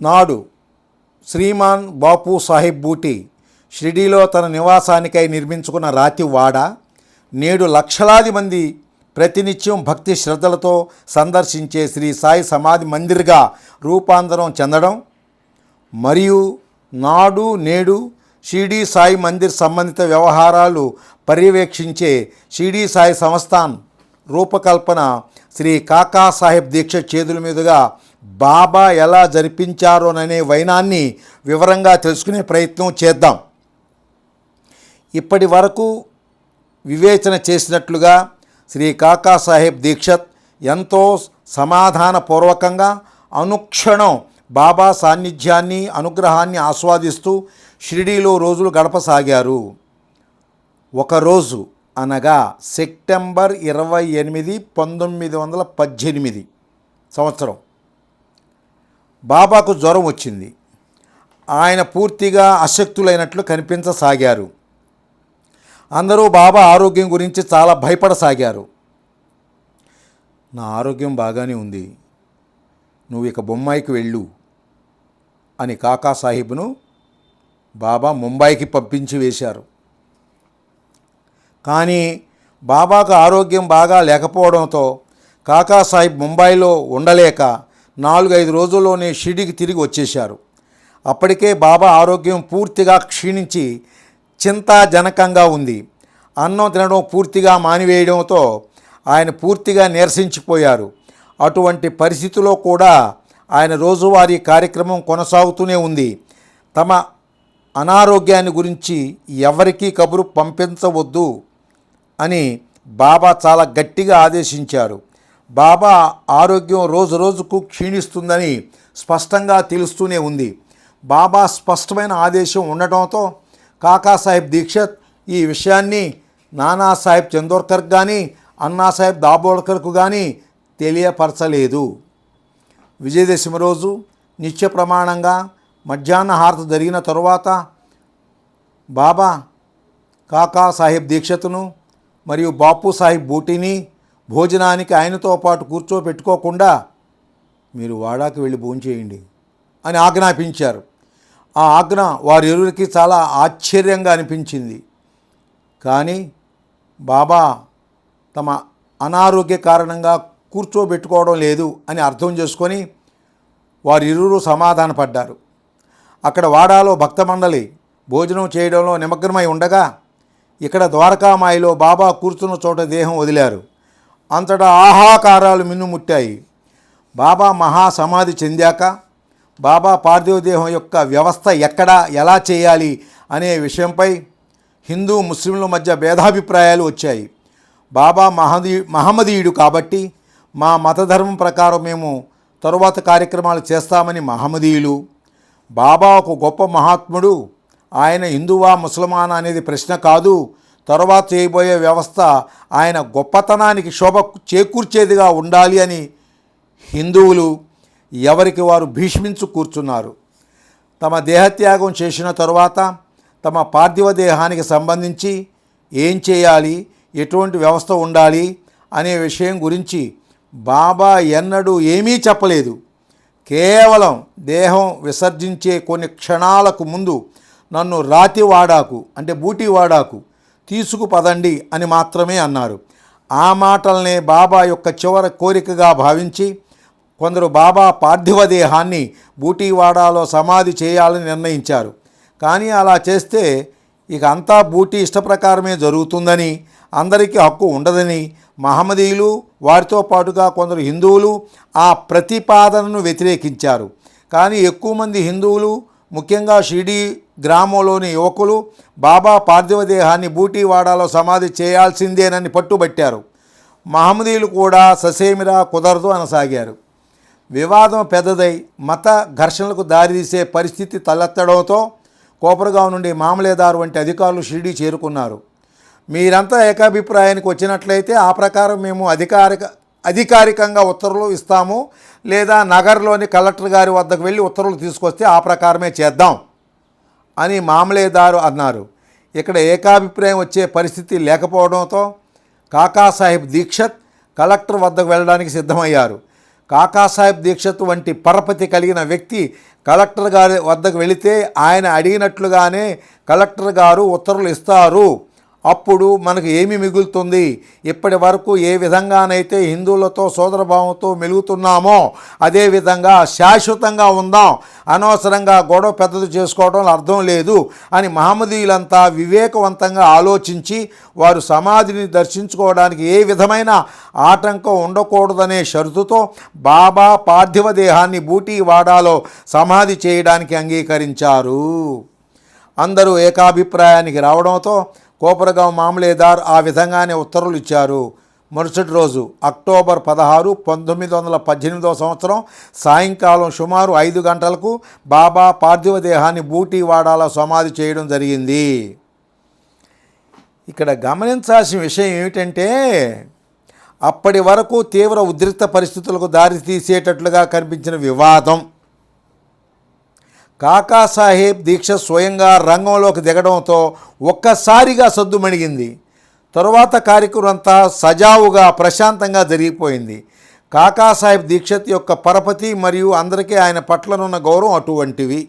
నాడు శ్రీమాన్ బాపు సాహెబ్ బూటి షిరిడీలో తన నివాసానికై నిర్మించుకున్న రాతి వాడ నేడు లక్షలాది మంది ప్రతినిత్యం భక్తి శ్రద్ధలతో సందర్శించే శ్రీ సాయి సమాధి మందిర్గా రూపాంతరం చెందడం మరియు నాడు నేడు షిరిడీ సాయి మందిర్ సంబంధిత వ్యవహారాలు పర్యవేక్షించే షిరిడీ సాయి సంస్థాన్ రూపకల్పన శ్రీ కాకా సాహెబ్ దీక్ష చేతుల మీదుగా బాబా ఎలా జరిపించారోననే వైనాన్ని వివరంగా తెలుసుకునే ప్రయత్నం చేద్దాం. ఇప్పటి వరకు వివేచన చేసినట్లుగా శ్రీ కాకా సాహెబ్ దీక్షత్ ఎంతో సమాధానపూర్వకంగా అనుక్షణం బాబా సాన్నిధ్యాన్ని అనుగ్రహాన్ని ఆస్వాదిస్తూ షిరిడీలో రోజులు గడపసాగారు. ఒకరోజు అనగా సెప్టెంబర్ ఇరవై ఎనిమిది పంతొమ్మిది వందల పద్దెనిమిది సంవత్సరం. బాబాకు జ్వరం వచ్చింది. ఆయన పూర్తిగా అశక్తులైనట్లు కనిపించసాగారు. అందరూ బాబా ఆరోగ్యం గురించి చాలా భయపడసాగారు. నా ఆరోగ్యం బాగానే ఉంది. నువ్వు ఇక బొమ్మాయికి వెళ్ళు అని కాకా సాహిబ్ను బాబా ముంబైకి పంపించి వేశారు. కానీ బాబాకు ఆరోగ్యం బాగా లేకపోవడంతో కాకా సాహిబ్ ముంబైలో ఉండలేక నాలుగైదు రోజుల్లోనే షిరిడికి తిరిగి వచ్చేశారు. అప్పటికే బాబా ఆరోగ్యం పూర్తిగా క్షీణించి చింతాజనకంగా ఉంది. అన్నం తినడం పూర్తిగా మానివేయడంతో ఆయన పూర్తిగా నీరసించిపోయారు. అటువంటి పరిస్థితిలో కూడా ఆయన రోజువారీ కార్యక్రమం కొనసాగుతూనే ఉంది. తమ అనారోగ్యాన్ని గురించి ఎవరికీ కబురు పంపించవద్దు అని బాబా చాలా గట్టిగా ఆదేశించారు. బాబా ఆరోగ్యం రోజు రోజుకు క్షీణిస్తుందని స్పష్టంగా తెలుస్తూనే ఉంది. బాబా స్పష్టమైన ఆదేశం ఉండటంతో కాకాసాహెబ్ దీక్షత్ ఈ విషయాన్ని నానాసాహెబ్ చందోర్కర్ కానీ అన్నాసాహెబ్ దాబోల్కర్కు కానీ తెలియపరచలేదు. విజయదశమి రోజు నిత్య ప్రమాణంగా మధ్యాహ్న హారత జరిగిన తరువాత బాబా కాకా సాహెబ్ దీక్షతును మరియు బాపు సాహిబ్ బూటీని భోజనానికి ఆయనతో పాటు కూర్చోపెట్టుకోకుండా మీరు వాడాకి వెళ్ళి భోంచేయండి అని ఆజ్ఞాపించారు. ఆ ఆజ్ఞ వారిరువురికి చాలా ఆశ్చర్యంగా అనిపించింది. కానీ బాబా తమ అనారోగ్య కారణంగా కూర్చోబెట్టుకోవడం లేదు అని అర్థం చేసుకొని వారిరువురు సమాధానపడ్డారు. అక్కడ వాడాలో భక్త మండలి భోజనం చేయడంలో నిమగ్నమై ఉండగా ఇక్కడ ద్వారకామాయిలో బాబా కూర్చున్న చోట దేహం వదిలారు. అంతటా ఆహాకారాలు మిన్నుముట్టాయి. బాబా మహాసమాధి చెందాక బాబా పార్థివదేహం యొక్క వ్యవస్థ ఎక్కడ ఎలా చేయాలి అనే విషయంపై హిందూ ముస్లింల మధ్య భేదాభిప్రాయాలు వచ్చాయి. బాబా మహదీ మహమ్మదీయుడు కాబట్టి మా మతధర్మం ప్రకారం మేము తరువాత కార్యక్రమాలు చేస్తామని మహమ్మదీయులు బాబా ఒక గొప్ప మహాత్ముడు ఆయన హిందువా ముసల్మానా అనేది ప్రశ్న కాదు తర్వాత చేయబోయే వ్యవస్థ ఆయన గొప్పతనానికి శోభ చేకూర్చేదిగా ఉండాలి అని హిందువులు ఎవరికి వారు భీష్మించు కూర్చున్నారు. తమ దేహత్యాగం చేసిన తరువాత తమ పార్థివ దేహానికి సంబంధించి ఏం చేయాలి ఎటువంటి వ్యవస్థ ఉండాలి అనే విషయం గురించి బాబా ఎన్నడూ ఏమీ చెప్పలేదు. కేవలం దేహం విసర్జించే కొన్ని క్షణాలకు ముందు నన్ను రాతివాడాకు అంటే బూటివాడాకు తీసుకుపదండి అని మాత్రమే అన్నారు. ఆ మాటలనే బాబా యొక్క చివరి కోరికగా భావించి కొందరు బాబా పార్థివ దేహాన్ని బూటీవాడాలో సమాధి చేయాలని నిర్ణయించారు. కానీ అలా చేస్తే ఇక అంతా బూటీ ఇష్టప్రకారమే జరుగుతుందని అందరికీ హక్కు ఉండదని మహమ్మదీయులు వారితో పాటుగా కొందరు హిందువులు ఆ ప్రతిపాదనను వ్యతిరేకించారు. కానీ ఎక్కువ మంది హిందువులు ముఖ్యంగా షిడీ గ్రామంలోని యువకులు బాబా పార్థివ దేహాన్ని బూటీవాడాలో సమాధి చేయాల్సిందేనని పట్టుబట్టారు. మహమ్మదీలు కూడా ససేమిరా కుదరదు అనసాగారు. వివాదం పెద్దదై మత ఘర్షణలకు దారితీసే పరిస్థితి తలెత్తడంతో కోపరగాం నుండి మామలేదారు వంటి అధికారులు షిరిడి చేరుకున్నారు. మీరంతా ఏకాభిప్రాయానికి వచ్చినట్లయితే ఆ ప్రకారం మేము అధికారిక అధికారికంగా ఉత్తర్వులు ఇస్తాము. లేదా నగర్లోని కలెక్టర్ గారి వద్దకు వెళ్ళి ఉత్తర్వులు తీసుకొస్తే ఆ ప్రకారమే చేద్దాం. అని మామలేదారు అన్నారు. ఇక్కడ ఏకాభిప్రాయం వచ్చే పరిస్థితి లేకపోవడంతో కాకాసాహెబ్ దీక్షత్ కలెక్టర్ వద్దకు వెళ్ళడానికి సిద్ధమయ్యారు. కాకాసాహెబ్ దీక్షత్ వంటి పరపతి కలిగిన వ్యక్తి కలెక్టర్ గారి వద్దకు వెళితే ఆయన అడిగినట్లుగానే కలెక్టర్ గారు ఉత్తర్వులు ఇస్తారు. అప్పుడు మనకు ఏమి మిగులుతుంది? ఇప్పటి వరకు ఏ విధంగానైతే హిందువులతో సోదరభావంతో మెలుగుతున్నామో అదేవిధంగా శాశ్వతంగా ఉందాం. అనవసరంగా గొడవ పెద్దది చేసుకోవడం అర్థం లేదు అని మహమ్మదీయులంతా వివేకవంతంగా ఆలోచించి వారు సమాధిని దర్శించుకోవడానికి ఏ విధమైన ఆటంకం ఉండకూడదనే షరతుతో బాబా పార్థివ దేహాన్ని బూటీ వాడాలో సమాధి చేయడానికి అంగీకరించారు. అందరూ ఏకాభిప్రాయానికి రావడంతో కోపరగాం మామలేదార్ ఆ విధంగానే ఉత్తర్వులు ఇచ్చారు. మరుసటి రోజు అక్టోబర్ పదహారు పంతొమ్మిది వందల పద్దెనిమిదవ సంవత్సరం సాయంకాలం సుమారు ఐదు గంటలకు బాబా పార్థివ దేహాన్ని బూటీవాడాలో సమాధి చేయడం జరిగింది. ఇక్కడ గమనించాల్సిన విషయం ఏమిటంటే అప్పటి వరకు తీవ్ర ఉద్రిక్త పరిస్థితులకు దారితీసేటట్లుగా కనిపించిన వివాదం. కాకాసాహెబ్ దీక్ష స్వయంగా రంగంలోకి దిగడంతో ఒక్కసారిగా సద్దుమణిగింది తరువాత కార్యక్రమం అంతా సజావుగా ప్రశాంతంగా జరిగిపోయింది. కాకాసాహెబ్ దీక్షత్ యొక్క పరపతి మరియు అందరికీ ఆయన పట్లనున్న గౌరవం అటువంటివి.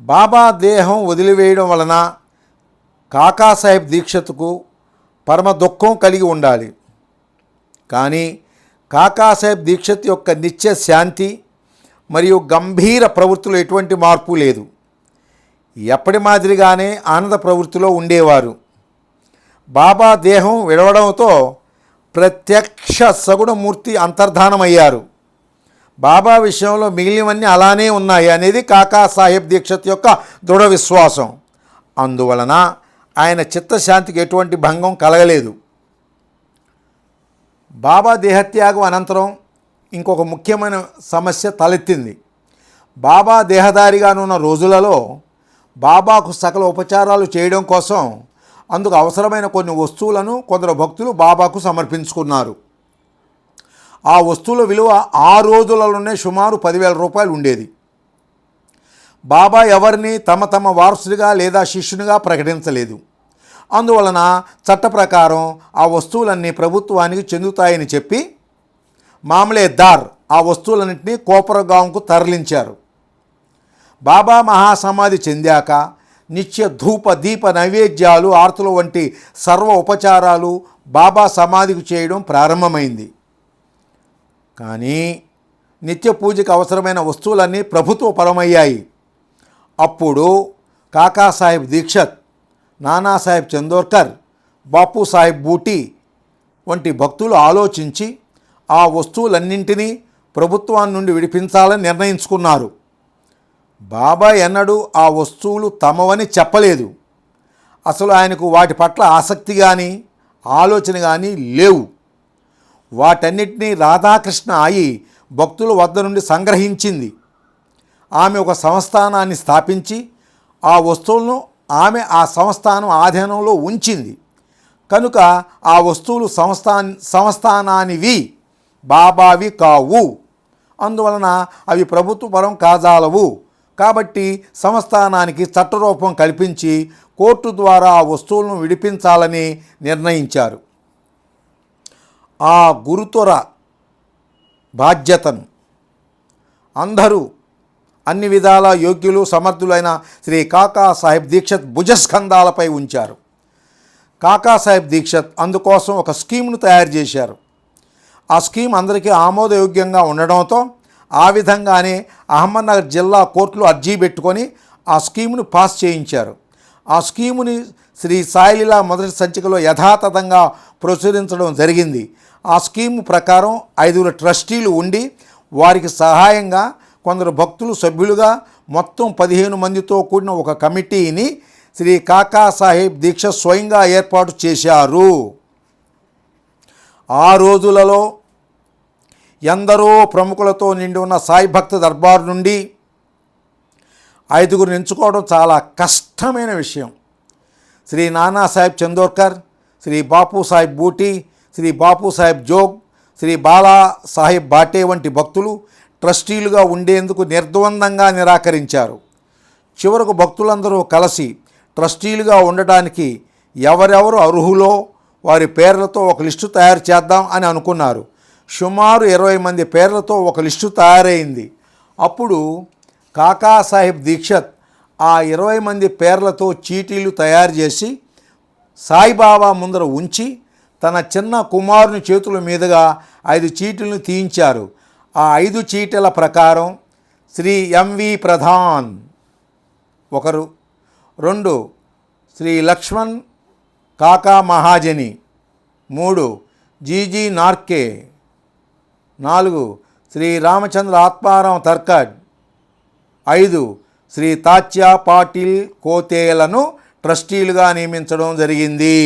బాబా దేహం వదిలివేయడం వలన కాకాసాహెబ్ దీక్షత్కు పరమ దుఃఖం కలిగి ఉండాలి. కానీ కాకాసాహెబ్ దీక్షత్ యొక్క నిత్య శాంతి మరియు గంభీర ప్రవృత్తిలో ఎటువంటి మార్పు లేదు. ఎప్పటి మాదిరిగానే ఆనంద ప్రవృత్తిలో ఉండేవారు. బాబా దేహం విడవడంతో ప్రత్యక్ష సగుణమూర్తి అంతర్ధానమయ్యారు. బాబా విషయంలో మిగిలినవన్నీ అలానే ఉన్నాయి అనేది కాకా సాహెబ్ దీక్షత్ యొక్క దృఢ విశ్వాసం. అందువలన ఆయన చిత్తశాంతికి ఎటువంటి భంగం కలగలేదు. బాబా దేహత్యాగం అనంతరం ఇంకొక ముఖ్యమైన సమస్య తలెత్తింది. బాబా దేహదారిగానున్న రోజులలో బాబాకు సకల ఉపచారాలు చేయడం కోసం అందుకు అవసరమైన కొన్ని వస్తువులను కొందరు భక్తులు బాబాకు సమర్పించుకున్నారు. ఆ వస్తువుల విలువ ఆ రోజులలోనే సుమారు పదివేల రూపాయలు ఉండేది. బాబా ఎవరిని తమ తమ వారసుడిగా లేదా శిష్యునిగా ప్రకటించలేదు. అందువలన చట్ట ప్రకారం ఆ వస్తువులన్నీ ప్రభుత్వానికి చెందుతాయని చెప్పి మామలేదార్ ఆ వస్తువులన్నింటినీ కోపరగాంకు తరలించారు. బాబా మహాసమాధి చెందాక నిత్య ధూప దీప నైవేద్యాలు ఆర్తుల వంటి సర్వ ఉపచారాలు బాబా సమాధికి చేయడం ప్రారంభమైంది. కానీ నిత్య పూజకు అవసరమైన వస్తువులన్నీ ప్రభుత్వపరమయ్యాయి అప్పుడు కాకాసాహెబ్ దీక్షత్ నానాసాహెబ్ చందోర్కర్ బాపు సాహెబ్ బూటి వంటి భక్తులు ఆలోచించి ఆ వస్తువులన్నింటినీ ప్రభుత్వాన్ని నుండి విడిపించాలని నిర్ణయించుకున్నారు. బాబాయ్ ఎన్నడూ ఆ వస్తువులు తమవని చెప్పలేదు. అసలు ఆయనకు వాటి పట్ల ఆసక్తి కానీ ఆలోచన కానీ లేవు. వాటన్నిటినీ రాధాకృష్ణ ఆయి భక్తుల వద్ద నుండి సంగ్రహించింది. ఆమె ఒక సంస్థానాన్ని స్థాపించి ఆ వస్తువులను ఆమె ఆ సంస్థానం ఆధీనంలో ఉంచింది. కనుక ఆ వస్తువులు సంస్థా సంస్థానానివి బాబావి కావు. అందువలన అవి ప్రభుత్వపరం కాజాలవు. కాబట్టి సంస్థానానికి చట్టరూపం కల్పించి కోర్టు ద్వారా ఆ వస్తువులను విడిపించాలని నిర్ణయించారు. ఆ గురుతుర బాధ్యతను అందరూ అన్ని విధాల యోగ్యులు సమర్థులైన శ్రీ కాకా సాహెబ్ దీక్షత్ భుజస్కంధాలపై ఉంచారు. కాకా సాహెబ్ దీక్షత్ అందుకోసం ఒక స్కీమ్ను తయారు చేశారు. ఆ స్కీమ్ అందరికీ ఆమోదయోగ్యంగా ఉండడంతో ఆ విధంగానే అహ్మద్నగర్ జిల్లా కోర్టులో అర్జీ పెట్టుకొని ఆ స్కీమును పాస్ చేయించారు. ఆ స్కీముని శ్రీ సాయిలీలా మొదటి సంచికలో యథాతథంగా ప్రచురించడం జరిగింది. ఆ స్కీము ప్రకారం ఐదుగురు ట్రస్టీలు ఉండి వారికి సహాయంగా కొందరు భక్తులు సభ్యులుగా మొత్తం పదిహేను మందితో కూడిన ఒక కమిటీని శ్రీ కాకా సాహెబ్ దీక్ష స్వయంగా ఏర్పాటు చేశారు. ఆ రోజులలో ఎందరో ప్రముఖులతో నిండి ఉన్న సాయి భక్త దర్బార్ నుండి ఐదుగురు ఎంచుకోవడం చాలా కష్టమైన విషయం. శ్రీ నానా సాహెబ్ చందోర్కర్ శ్రీ బాపు సాహెబ్ బూటి శ్రీ బాపు సాహెబ్ జోగ్ శ్రీ బాలా సాహెబ్ బాటే వంటి భక్తులు ట్రస్టీలుగా ఉండేందుకు నిర్ద్వందంగా నిరాకరించారు. చివరకు భక్తులందరూ కలిసి ట్రస్టీలుగా ఉండటానికి ఎవరెవరు అర్హులో వారి పేర్లతో ఒక లిస్టు తయారు చేద్దాం అని అనుకున్నారు. సుమారు ఇరవై మంది పేర్లతో ఒక లిస్టు తయారైంది. అప్పుడు కాకాసాహెబ్ దీక్షత్ ఆ ఇరవై మంది పేర్లతో చీటీలు తయారు చేసి సాయిబాబా ముందర ఉంచి తన చిన్న కుమారుని చేతుల మీదుగా ఐదు చీటీలను తీయించారు. ఆ ఐదు చీటీల ప్రకారం శ్రీ ఎంవి ప్రధాన్ ఒకరు రెండు శ్రీ లక్ష్మణ్ కాకా మహాజని మూడు జీజీ నార్కే నాలుగు శ్రీ రామచంద్ర ఆత్మారాం తర్కడ్ ఐదు శ్రీ తాత్యా పాటిల్ కోతేలను ట్రస్టీలుగా నియమించడం జరిగింది.